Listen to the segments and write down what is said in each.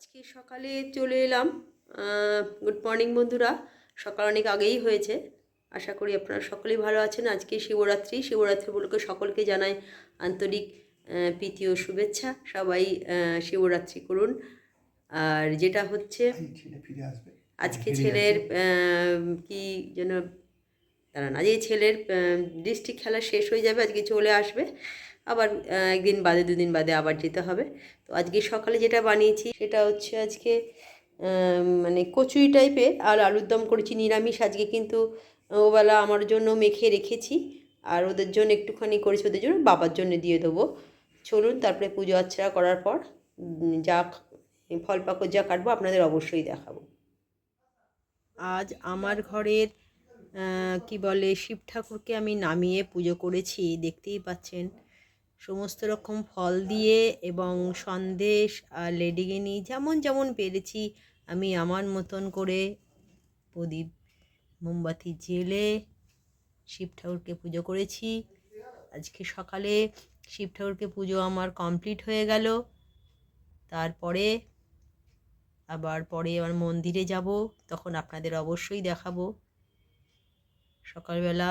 আজকে সকালে চলে এলাম। গুড মর্নিং বন্ধুরা। সকাল অনেক আগেই হয়েছে। আশা করি আপনারা সকলেই ভালো আছেন। আজকে শিবরাত্রি। শিবরাত্রি বলকে সকলকে জানাই আন্তরিক প্রীতি ও শুভেচ্ছা। সবাই শিবরাত্রি করুন। আর যেটা হচ্ছে আজকে ছেলের কি যেন দাঁড়ান আজ এই ছেলের ডিস্ট্রিক্ট খেলা শেষ হয়ে যাবে আজকে চলে আসবে। আবার একদিন বাদে দুদিন বাদে আবার যেতে হবে। তো আজকে সকালে যেটা বানিয়েছি সেটা হচ্ছে আজকে মানে কচুরি টাইপের আর আলুর দম করেছি, নিরামিষ আজকে কিন্তু ওবেলা আমার জন্য মেখে রেখেছি। আর ওদের জন্য একটুখানি করেছি, ওদের জন্য বাবার জন্য দিয়ে দেবো। চলুন তারপরে পুজো আর্চা করার পর যা ফল পাকড় যা কাটবো আপনাদের অবশ্যই দেখাবো। আজ আমার ঘরের কি বলে, শিব ঠাকুরকে আমি নামিয়ে পুজো করেছি, দেখতেই পাচ্ছেন। সমস্ত রকম ফল দিয়ে এবং সন্দেশ আর লেডিগিনি যেমন যেমন পেরেছি আমি আমার মতন করে প্রদীপ মোমবাতি জেলে শিব ঠাকুরকে পুজো করেছি। আজকে সকালে শিব ঠাকুরকে পুজো আমার কমপ্লিট হয়ে গেল। তারপরে আবার পরে আবার মন্দিরে যাব, তখন আপনাদের অবশ্যই দেখাবো। সকালবেলা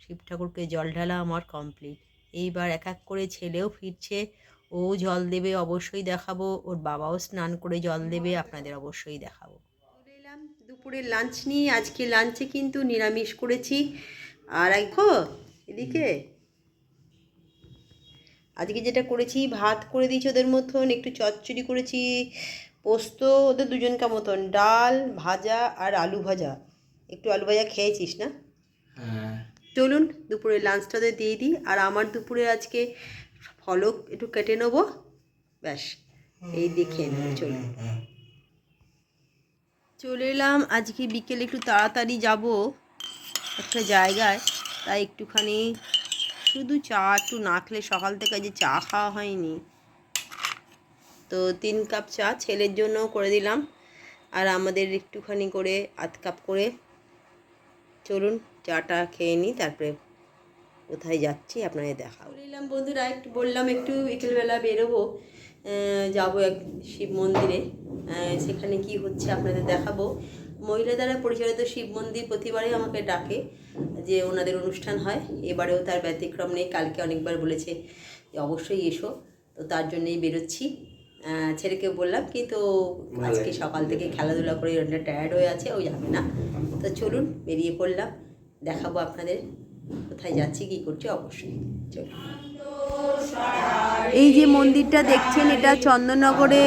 শিব ঠাকুরকে জল ঢালা আমার কমপ্লিট। এইবার এক এক করে ছেলেও ফিরছে। ও জল দেবে অবশ্যই দেখাবো। ওর বাবাও স্নান করে জল দেবে আপনাদের অবশ্যই দেখাবো। এলাম দুপুরের লাঞ্চ নিয়ে। আজকে লাঞ্চে কিন্তু নিরামিষ করেছি। আর একো এদিকে? আজকে যেটা করেছি ভাত করে দিয়েছি ওদের মতন একটু চচ্চড়ি করেছি পোস্ত ওদের দুজনকার মতন ডাল ভাজা আর আলু ভাজা। একটু আলু ভাজা খেয়েছিস না? হ্যাঁ চলুন দুপুরে লাঞ্চটাতে দিয়ে দিই। আর আমার দুপুরে আজকে ফলও একটু কেটে নেব। ব্যাস, এই দেখে চলুন চলে। এলাম। আজকে বিকেলে একটু তাড়াতাড়ি যাব একটা জায়গায়। তাই একটুখানি শুধু চা একটু না খেলে সকাল থেকে যে চা খাওয়া হয়নি। তো তিন কাপ চা ছেলের জন্য করে দিলাম। আর আমাদের একটুখানি করে আধ কাপ করে। চলুন। চাটা খেয়ে নিই তারপরে কোথায় যাচ্ছি আপনাদের দেখা বললাম বন্ধুরা একটু বললাম একটু বিকেলবেলা বেরোবো যাব এক শিব মন্দিরে সেখানে কি হচ্ছে আপনাদের দেখাবো। মহিলা দ্বারা পরিচালিত শিব মন্দির প্রতিবারই আমাকে ডাকে যে ওনাদের অনুষ্ঠান হয় এবারেও তার ব্যতিক্রম নেই কালকে অনেকবার বলেছে যে অবশ্যই এসো তো তার জন্যই বেরোচ্ছি। ছেলেকে বললাম কিন্তু আজকে সকাল থেকে খেলাধুলা করে অনেকটা টায়ার্ড হয়ে আছে ও যাবে না। তো চলুন বেরিয়ে পড়লাম। দেখাবো আপনাদের কোথায় যাচ্ছি, কী করছি, অবশ্যই। এই যে মন্দিরটা দেখছেন, এটা চন্দননগরে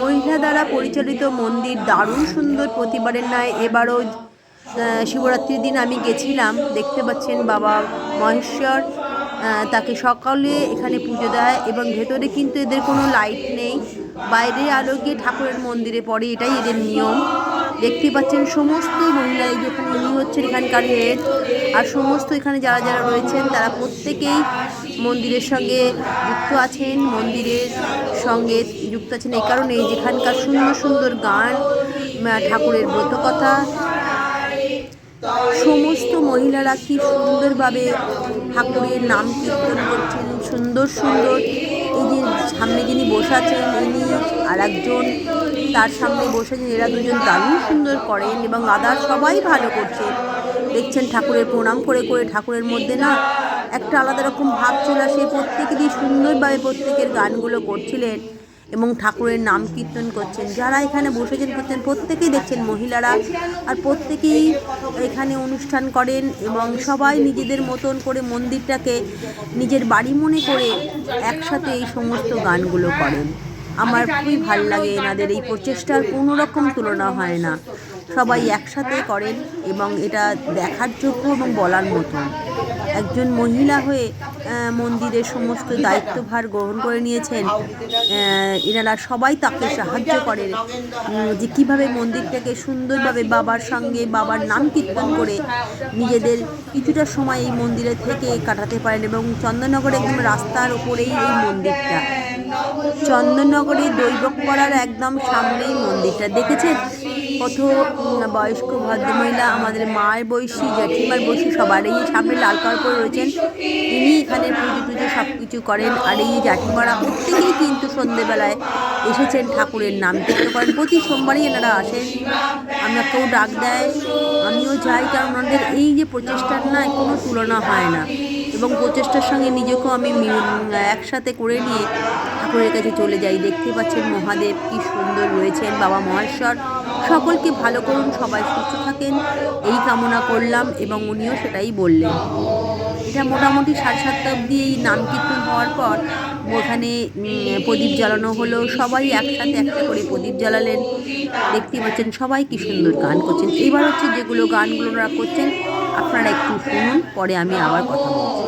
মহিলা দ্বারা পরিচালিত মন্দির। দারুণ সুন্দর প্রতিবারের নয় এবারও শিবরাত্রির দিন আমি গেছিলাম। দেখতে পাচ্ছেন বাবা মহেশ্বর তাকে সকালে এখানে পুজো দেয় এবং ভেতরে কিন্তু এদের কোনো লাইট নেই। বাইরে আলো গিয়ে ঠাকুরের মন্দিরে পড়ে, এটাই এদের নিয়ম। দেখতে পাচ্ছেন সমস্ত মহিলা এই যেখানে ইনি হচ্ছেন এখানকার হেড আর সমস্ত এখানে যারা যারা রয়েছেন, তারা প্রত্যেকেই মন্দিরের সঙ্গে যুক্ত আছেন, মন্দিরের সঙ্গে যুক্ত আছেন। এই কারণে যেখানকার সুন্দর সুন্দর গান ঠাকুরের ব্রতকথা, সমস্ত মহিলারা কি সুন্দরভাবে ঠাকুরের নাম কীর্তন করছেন, সুন্দর সুন্দর এই যে সামনে যিনি বসে আছেন, ইনি আর একজন তার সামনে বসে আছেন এরা দুজন দারুণ সুন্দর করেন এবং আদার সবাই ভালো করছে। দেখছেন ঠাকুরের প্রণাম করে করে ঠাকুরের মধ্যে না একটা আলাদা রকম ভাব চলে আসে। প্রত্যেকেরই সুন্দরভাবে প্রত্যেকের গানগুলো করছিলেন এবং ঠাকুরের নাম কীর্তন করছেন। যারা এখানে বসেছেন করছেন প্রত্যেকেই দেখছেন মহিলারা, আর প্রত্যেকেই এখানে অনুষ্ঠান করেন এবং সবাই নিজেদের মতন করে মন্দিরটাকে নিজের বাড়ি মনে করে একসাথে এই সমস্ত গানগুলো করেন। আমার খুবই ভালো লাগে এনাদের এই প্রচেষ্টার, কোনো রকম তুলনা হয় না। সবাই একসাথে করেন এবং এটা দেখার যোগ্য এবং বলার মতন। একজন মহিলা হয়ে মন্দিরের সমস্ত দায়িত্বভার গ্রহণ করে নিয়েছেন। এনারা সবাই তাকে সাহায্য করেন। যে কীভাবে মন্দিরটাকে সুন্দরভাবে বাবার সঙ্গে বাবার নাম কীর্তন করে নিজেদের কিছুটা সময় এই মন্দিরে থেকে কাটাতে পারেন এবং চন্দননগরে একদম রাস্তার ওপরেই এই মন্দিরটা। চন্দননগরে দৈবক করার একদম সামনেই মন্দিরটা। দেখেছেন? কত বয়স্ক ভদ্রমহিলা, আমাদের মায়ের বয়সী, জেঠিমার বয়সী সবার এই সামনে লাল পরে রয়েছেন। তিনি এখানে পুজো টুজো সব কিছু করেন আর এই যে জেঠিমারা প্রত্যেকেই কিন্তু সন্ধেবেলায় এসেছেন ঠাকুরের নাম কীর্তন করেন। প্রতি সোমবারই এনারা আসেন। আমাকেও ডাক দেয়, আমিও যাই, কারণ ওনাদের এই যে প্রচেষ্টার না কোনো তুলনা হয় না। এবং প্রচেষ্টার সঙ্গে নিজেকেও আমি একসাথে করে নিয়ে ঠাকুরের কাছে চলে যাই। দেখতে পাচ্ছেন মহাদেব, কি সুন্দর রয়েছেন বাবা মহেশ্বর। সকলকে ভালো করুন, সবাই সুস্থ থাকেন। এই কামনা করলাম এবং উনিও সেটাই বললেন। এটা মোটামুটি সাড়ে সাতটা অবধি এই নাম কীর্তন হওয়ার পর ওখানে প্রদীপ জ্বালানো হলো। সবাই একসাথে একটা করে প্রদীপ জ্বালালেন। দেখতে পাচ্ছেন সবাই কি সুন্দর গান করছেন। এবার হচ্ছে যেগুলো গানগুলো ওরা করছেন, আপনারা একটু শুনুন, পরে আমি আবার কথা বলছি।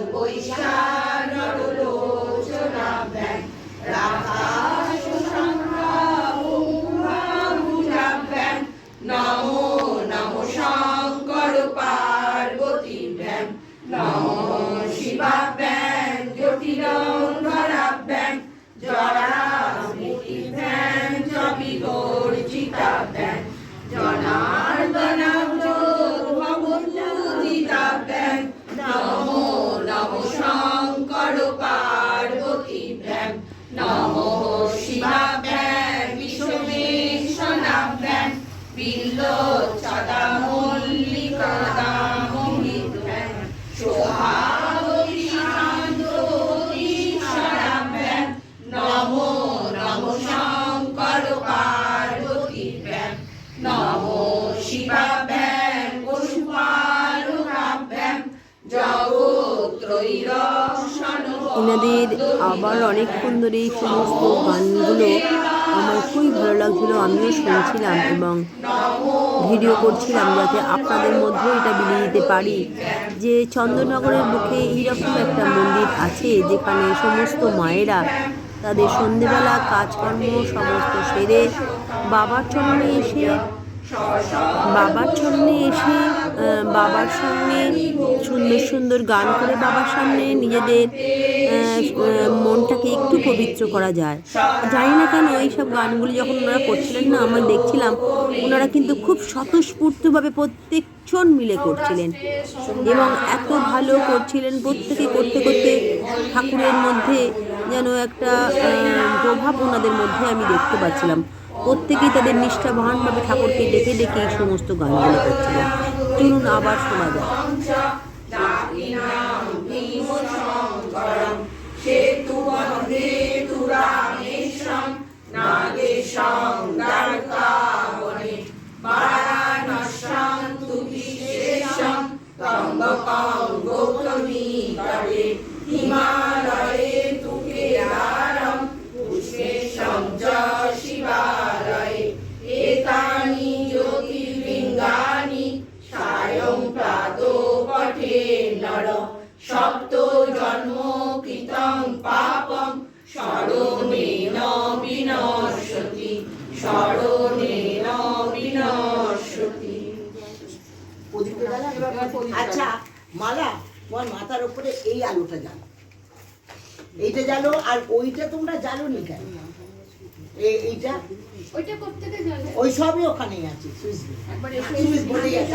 do Boixá. বিল্ল সদা মল্লিকা এনাদের আবার অনেকক্ষণ ধরে এই সমস্ত গানগুলো আমার খুবই ভালো লাগছিল, আমিও শুনছিলাম এবং ভিডিও করছিলাম যাতে আপনাদের মধ্যেও এটা বিলিয়ে দিতে পারি। যে চন্দননগরের বুকে এইরকম একটা মন্দির আছে, যেখানে সমস্ত মায়েরা তাদের সন্ধেবেলা কাজকর্ম সমস্ত সেরে বাবার চরণে এসে বাবার সামনে এসে বাবার সামনে সুন্দর সুন্দর গান করে বাবার সামনে নিজেদের মনটাকে একটু পবিত্র করা যায়। জানি না কেন এইসব গানগুলি যখন ওনারা করছিলেন না, আমরা দেখছিলাম ওনারা কিন্তু খুব স্বতঃস্ফূর্তভাবে প্রত্যেকজন মিলে করছিলেন এবং এত ভালো করছিলেন প্রত্যেকে করতে করতে ঠাকুরের মধ্যে যেন একটা প্রভাব ওনাদের মধ্যে আমি দেখতে পাচ্ছিলাম। প্রত্যেকেই তাদের নিষ্ঠাবানভাবে ঠাকুরকে ডেকে ডেকে এই সমস্ত গানগুলো করছিলেন চলুন আবার শোনা যায় জ্যোতির্লিঙ্গানি সায়ং তপ্ত জন্ম কৃতং পাপম স্মরণেন বিনশ্যতি স্মরণেন বিনশ্যতি আচ্ছা মালা তোমার মাথার উপরে এই আলোটা জ্বালো এইটা জ্বালো আর ওইটা তোমরা জ্বালো নি কেন? এই- এইটা? ওইটা ওই সবই ওখানেই আছে সুইচ সুইচ বোর্ডেই আছে।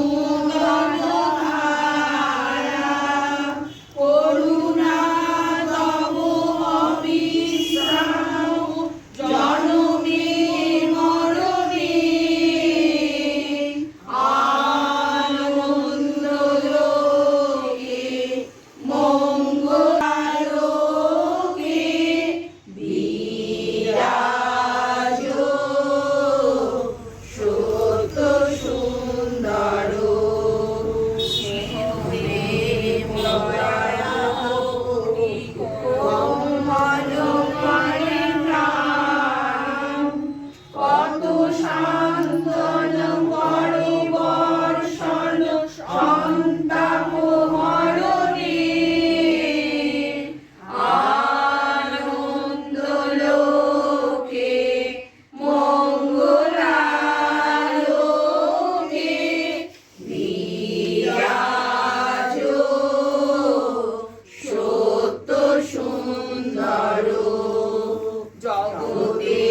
Deus.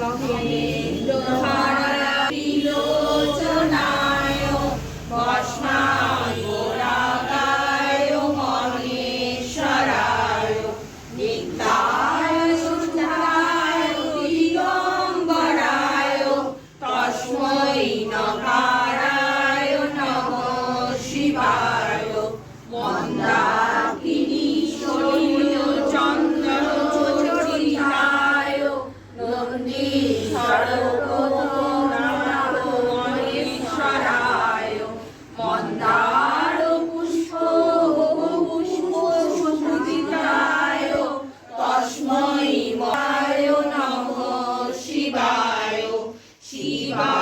Bahiyane Dohara Shiva.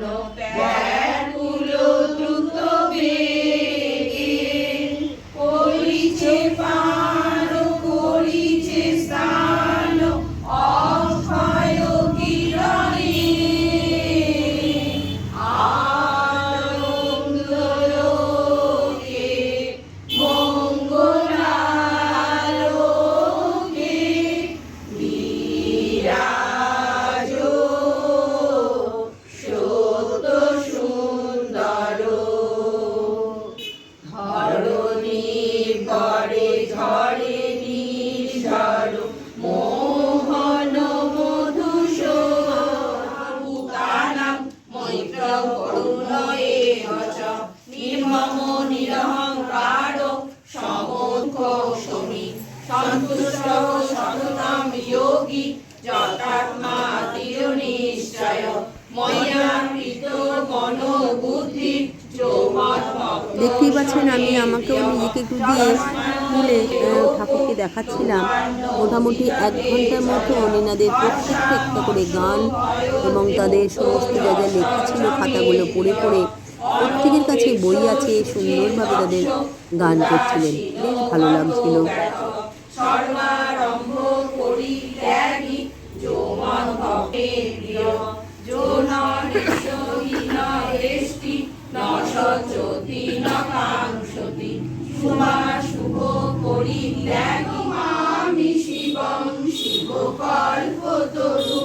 no fair. দিয়ে তুলে ঠাকুরকে দেখাচ্ছিলাম। মোটামুটি এক ঘণ্টার মতো এনাদের প্রত্যেকটা একটা করে গান এবং তাদের সমস্ত যা যা লেখা ছিল, খাতাগুলো পড়ে পড়ে প্রত্যেকের কাছে বই আছে, সুন্দরভাবে তাদের গান করছিলেন। বেশ ভালো লাগছিল। কল্পতরু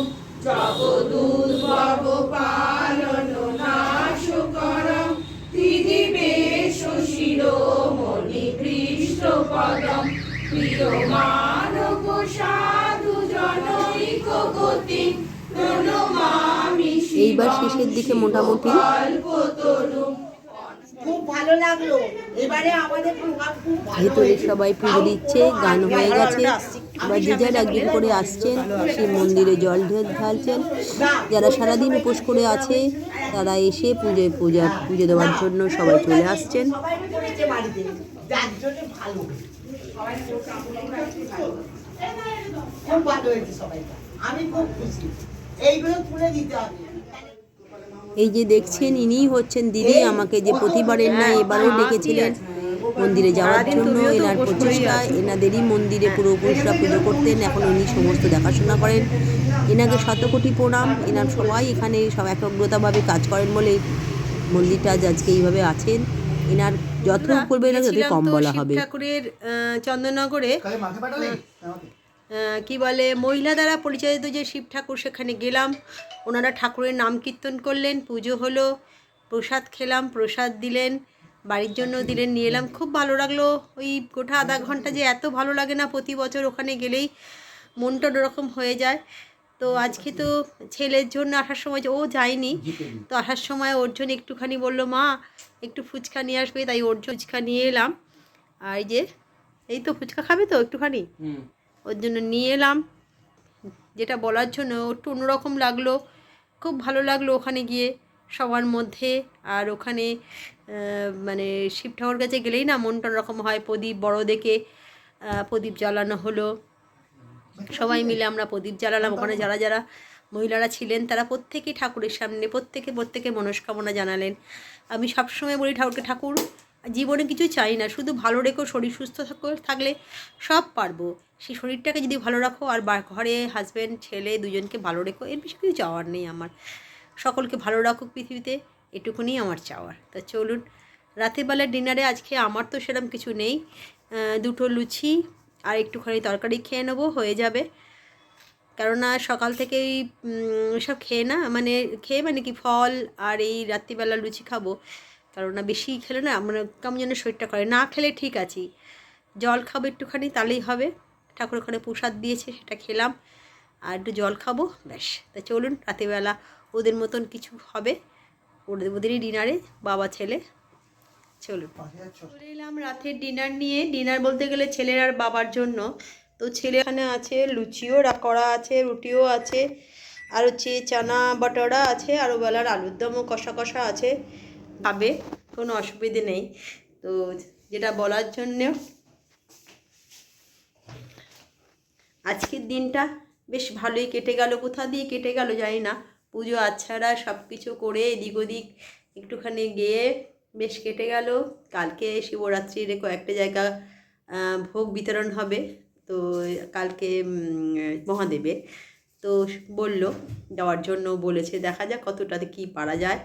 জগদুদ্ভব পালন নাশকরম ত্রিদিবেশ শিরোমণি কৃষ্ণ পদম। প্রিয় মানব সাধু জনৈক গতি এইবার শেষের দিকে মোটামুটি। খুব ভালো লাগল। এবারে আমাদের প্রভাব খুব ভালো ভেতরে সবাই পুজো দিচ্ছে গান হয়ে গেছে। এবার যে যার একদিন করে আসছেন সেই মন্দিরে জল ঢেল ঢালছেন। যারা সারাদিন উপোস করে আছে, তারা এসে পুজো, পূজা, পুজো দেওয়ার জন্য সবাই চলে আসছেন। এই যে দেখছেন, ইনিই হচ্ছেন দিদি। আমাকে যে প্রতিবারের না এবারও ডেকেছিলেন। মন্দিরে যাওয়ার জন্য এনার প্রচেষ্টা এনাদেরই মন্দিরে পূর্বপুরুষরা পুজো করতেন এখন উনি সমস্ত দেখাশোনা করেন। এনাকে শতকোটি প্রণাম এনার সবাই এখানে সব একাগ্রতাভাবে কাজ করেন বলে মন্দিরটা আজ আজকে এইভাবে আছেন। এনার যত করবে না তত কম বলা হবে। ঠাকুরের চন্দননগরে। কি বলে মহিলা দ্বারা পরিচালিত যে শিব ঠাকুর সেখানে গেলাম। ওনারা ঠাকুরের নাম কীর্তন করলেন পুজো হলো প্রসাদ খেলাম প্রসাদ দিলেন। বাড়ির জন্য দিলেন নিয়ে এলাম। খুব ভালো লাগল। ওই গোটা আধা ঘণ্টা যে এত ভালো লাগে না প্রতি বছর ওখানে গেলেই মনটা ওরকম হয়ে যায়। তো আজকে তো ছেলের জন্য আসার সময় ও যায়নি তো আসার সময় ওর জন্য একটুখানি বলল মা একটু ফুচকা নিয়ে আসবে। তাই ওর জন্য ফুচকা নিয়ে এলাম। আর এই যে এই তো ফুচকা খাবে তো একটুখানি? ওর জন্য নিয়ে এলাম। যেটা বলার জন্য একটু অন্যরকম লাগল। খুব ভালো লাগল ওখানে গিয়ে সবার মধ্যে। আর ওখানে মানে শিব ঠাকুর কাছে গেলেই না মনটা অন্যরকম হয়। প্রদীপ বড় দেখে প্রদীপ জ্বালানো হলো। সবাই মিলে আমরা প্রদীপ জ্বালালাম। ওখানে যারা যারা মহিলারা ছিলেন, তারা প্রত্যেকেই ঠাকুরের সামনে, প্রত্যেকে প্রত্যেকে মনস্কামনা জানালেন। আমি সবসময় বলি ঠাকুরকে, ঠাকুর, জীবনে কিছু চাই না। শুধু ভালো রেখো, শরীর সুস্থ থাকলে সব পারব। সেই শরীরটাকে যদি ভালো রাখো আর ঘরে হাজব্যান্ড ছেলে দুজনকে ভালো রেখো, এর বেশি কিছু চাওয়ার নেই আমার। সকলকে ভালো রাখুক পৃথিবীতে। এটুকুনি আমার চাওয়ার। তা চলুন রাতের বেলার ডিনারে আজকে আমার তো সেরকম কিছু নেই। দুটো লুচি আর একটুখানি তরকারি খেয়ে নেব, হয়ে যাবে। কেননা সকাল থেকেই সব খেয়ে না মানে খেয়ে মানে কি ফল আর এই রাত্রিবেলা লুচি খাব। কেননা বেশি খেলে না মানে কেমন যেন শরীরটা করে। না খেলে ঠিক আছি। জল খাব একটুখানি, তাহলেই হবে। ঠাকুর ওখানে প্রসাদ দিয়েছে, সেটা খেলাম। আর একটু জল খাব, ব্যাস। তা চলুন, রাতেরবেলা ওদের মতন কিছু হবে। ওদের ওদেরই ডিনারে বাবা, ছেলে। চলুন চলে এলাম রাতের ডিনার নিয়ে। ডিনার বলতে গেলে ছেলের আর বাবার জন্য। তো ছেলে এখানে আছে, লুচিও করা আছে, রুটিও আছে, আর হচ্ছে চানা বাটারা আছে, আর বেলার আলুর দমও কষা কষা আছে। খাবে, কোনো অসুবিধে নেই। তো যেটা বলার জন্য, আজকের দিনটা বেশ ভালোই কেটে গেল। কোথা দিয়ে কেটে গেল জানি না। পুজো আচ্ছাড়া সব কিছু করে এদিক ওদিক একটুখানি গিয়ে বেশ কেটে গেল। কালকে শিবরাত্রির কয়েকটা জায়গা ভোগ বিতরণ হবে। তো কালকে মহাদেবে। তো বলল, যাওয়ার জন্য বলেছে, দেখা যাক কতটাতে কী পারা যায়।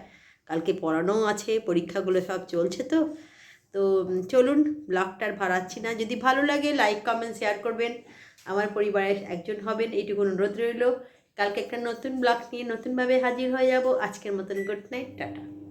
কালকে পড়ানোও আছে, পরীক্ষাগুলো সব চলছে তো। তো চলুন ব্লগটার ভাড়াচ্ছি না। যদি ভালো লাগে লাইক কমেন্ট শেয়ার করবেন। আমার পরিবারের একজন হবেন, এইটুকু অনুরোধ রইল। কালকে একটা নতুন ব্লগ নিয়ে নতুনভাবে হাজির হয়ে যাব। আজকের মতন গুড নাইট টাটা।